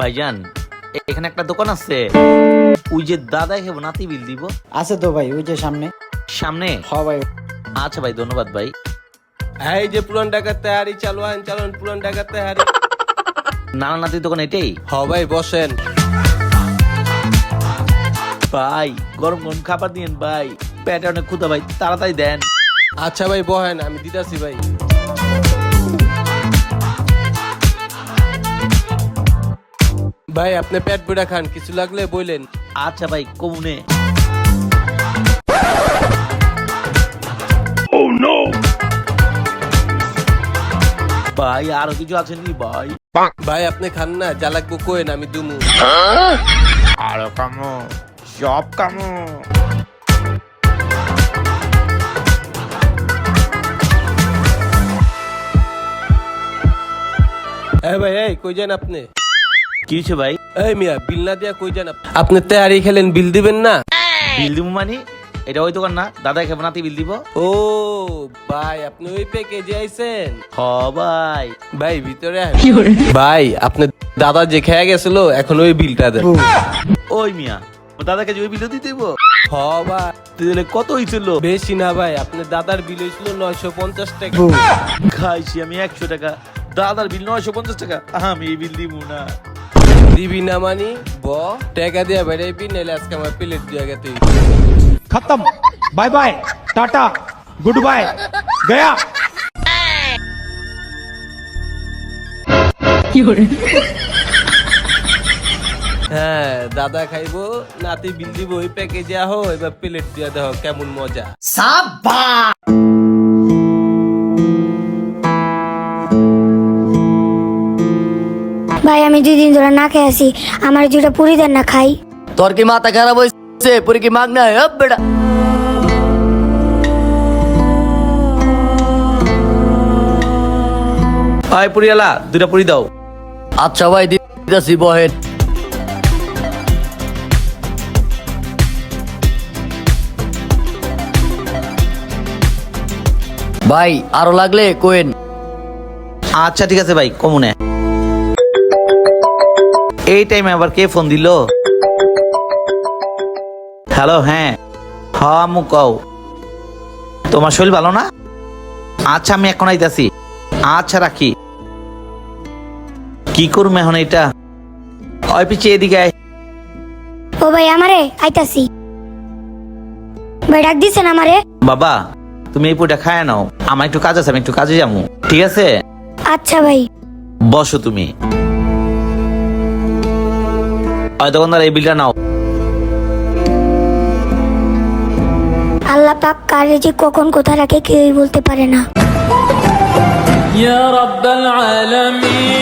ভাইজান এখানে একটা দোকান আছে। ওই যে দাদা খেবো নাতি বিল দিব। আছে তো ভাই ওই যে সামনে। সামনে? হ ভাই। আচ্ছা ভাই ধন্যবাদ ভাই। এই যে পুরান ঢাকার তেহারি চালুয়ান চালুন পুরান ঢাকার তেহারি। নানা নাতির দোকান এটাই? হ ভাই বসেন। ভাই গরম গরম খাবার দিয়েন ভাই। পেটে অনেক ক্ষুদা ভাই তাড়াতাড়ি দেন। আচ্ছা ভাই বহেন আমি দিতাছি ভাই। ভাই আপনি পেট পুরা খান কিছু লাগলে বললেন আচ্ছা ভাই কমুনে। ভাই আরও কিছু আছে নি ভাই? ভাই আপনি খান না যা লাগবো কোয়েন আমি দুমু। আরও কামো সব কামো। এই ভাই এই কই যান আপনি? কি হয়েছে ভাই? এই মিয়া বিল না দিয়া কই যান আপনি? আপনি তেহারি খেলেন বিল দিবেন না? বিল দিব মানে? এটা ওই দোকান না? দাদা খেবো নাতি বিল দিব? ও ভাই আপনি ওই প্যাকেজে আইছেন? হ ভাই। ভাই ভিতরে আয়। ভাই আপনি দাদা যে খেয়ে গেছিল এখন ওই বিলটা দেন। ওই মিয়া ও দাদাকে যে ওই বিল দিতে দিব? হ ভাই। তাহলে কত হয়েছিল বেশি না ভাই আপনার দাদার বিল হয়েছিল নয়শো পঞ্চাশ টাকা। খাইছি আমি একশো টাকা। দাদার বিল নয়শো পঞ্চাশ টাকা। আমি এই বিল দিব না। দিবি না মানি ব টাকা দিয়া বেড়াইবি নাহলে আজকে আমার প্লেট দিয়া গেতে খতম। Bye bye tata good bye Gaya. হ্যাঁ দাদা খাইবো নাতি বিল দিব ওই প্যাকেজে আহ এবার প্লেট দিয়া দেহ কেমন মজা। সাবা ভাই আমি দুই দিন ধরে না খেয়ে আছি। আমার দুটা পুরি দেন না খাই। তোর কি মাথা খারাপ হয়েছে পুরি কি মাগ না বেটা। ভাই পুরিয়ালা দুটা পুরি দাও। আচ্ছা ভাই দিতেছি বহেন। ভাই আরও লাগলে কোয়েন আচ্ছা ঠিক আছে ভাই কমুনে। এই টাইমে আবার কে ফোন দিল? হ্যালো হ্যাঁ। হ আমু কও। তোমার শরীর ভালো না? আচ্ছা আমি এখন আইতাছি। আচ্ছা রাখি। কি করুম এখন এটা ওই পিছিয়ে এদিকে আয়। ও ভাই আমারে? আইতাছি। ভাই ডাক দিছেন আমারে? বাবা তুমি এই পুটা খায় নাও। আমার একটু কাজ আছে আমি একটু কাজে যাব ঠিক আছে? আচ্ছা ভাই। বসো তুমি। হয় দোকানদার নাও। আল্লাহ পাক কার যে কখন কোথা রাখে কেউই বলতে পারে না। ইয়া রাব্বাল আলামিন।